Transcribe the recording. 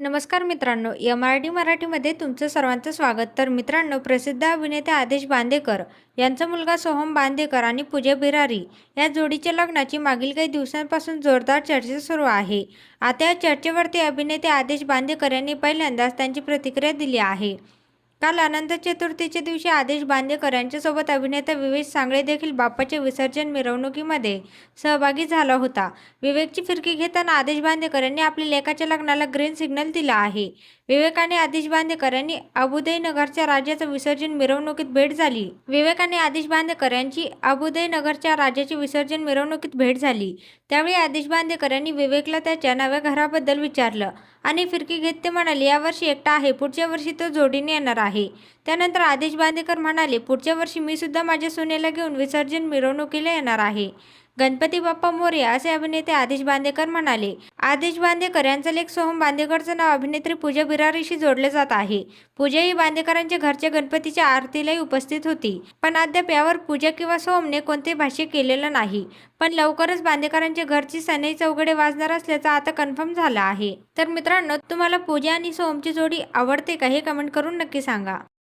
नमस्कार मित्रांनो M R D मराठीमध्ये तुमचं सर्वांचं स्वागत. तर मित्रांनो प्रसिद्ध अभिनेते आदेश बांदेकर यांचा मुलगा सोहम बांदेकर आणि पूजा बिरारी या जोडीच्या लग्नाची मागील काही दिवसांपासून जोरदार चर्चा सुरू आहे. आता या चर्चेवरती अभिनेते आदेश बांदेकर यांनी पहिल्यांदाच त्यांची प्रतिक्रिया दिली आहे. काल अनंत चतुर्थीच्या दिवशी आदेश बांदेकर यांच्यासोबत अभिनेता विवेक सांगळे देखील बाप्पाच्या विसर्जन मिरवणुकीमध्ये सहभागी झाला होता. विवेकची फिरकी घेताना आदेश बांदेकर यांनी आपल्या लेखाच्या लग्नाला ग्रीन सिग्नल दिला आहे. विवेकाने आदेश बांदेकर यांनी अबुदयनगरच्या राजाचं विसर्जन मिरवणुकीत भेट झाली. विवेकाने आदेश बांदेकर यांची अबुदयनगरच्या राजाची विसर्जन मिरवणुकीत भेट झाली. त्यावेळी आदेश बांदेकर यांनी विवेकला त्याच्या नव्या घराबद्दल विचारलं आणि फिरकी घेत ते म्हणाले यावर्षी एकटा आहे पुढच्या वर्षी तो जोडीने येणार आहे. त्यानंतर आदेश बांदेकर म्हणाले पुढच्या वर्षी मी सुद्धा माझ्या सोन्याला घेऊन विसर्जन मिरवणुकीला येणार आहे. गणपती बाप्पा मोरे असे अभिनेते आदेश बांदेकर म्हणाले आदेश बांदेकर यांचा लेख सोहम बांदेकरचं नाव अभिनेत्री पूजा बिरारीशी जोडले जात आहे. पूजा ही बांदेकरांच्या घरच्या गणपतीच्या आरतीलाही उपस्थित होती. पण अद्याप यावर पूजा किंवा सोहमने कोणते भाष्य केलेलं नाही. पण लवकरच बांदेकरांच्या घरची सनई चौघडे वाजणार असल्याचं आता कन्फर्म झाला आहे. तर मित्रांनो तुम्हाला पूजा आणि सोहमची जोडी आवडते का हे कमेंट करून नक्की सांगा.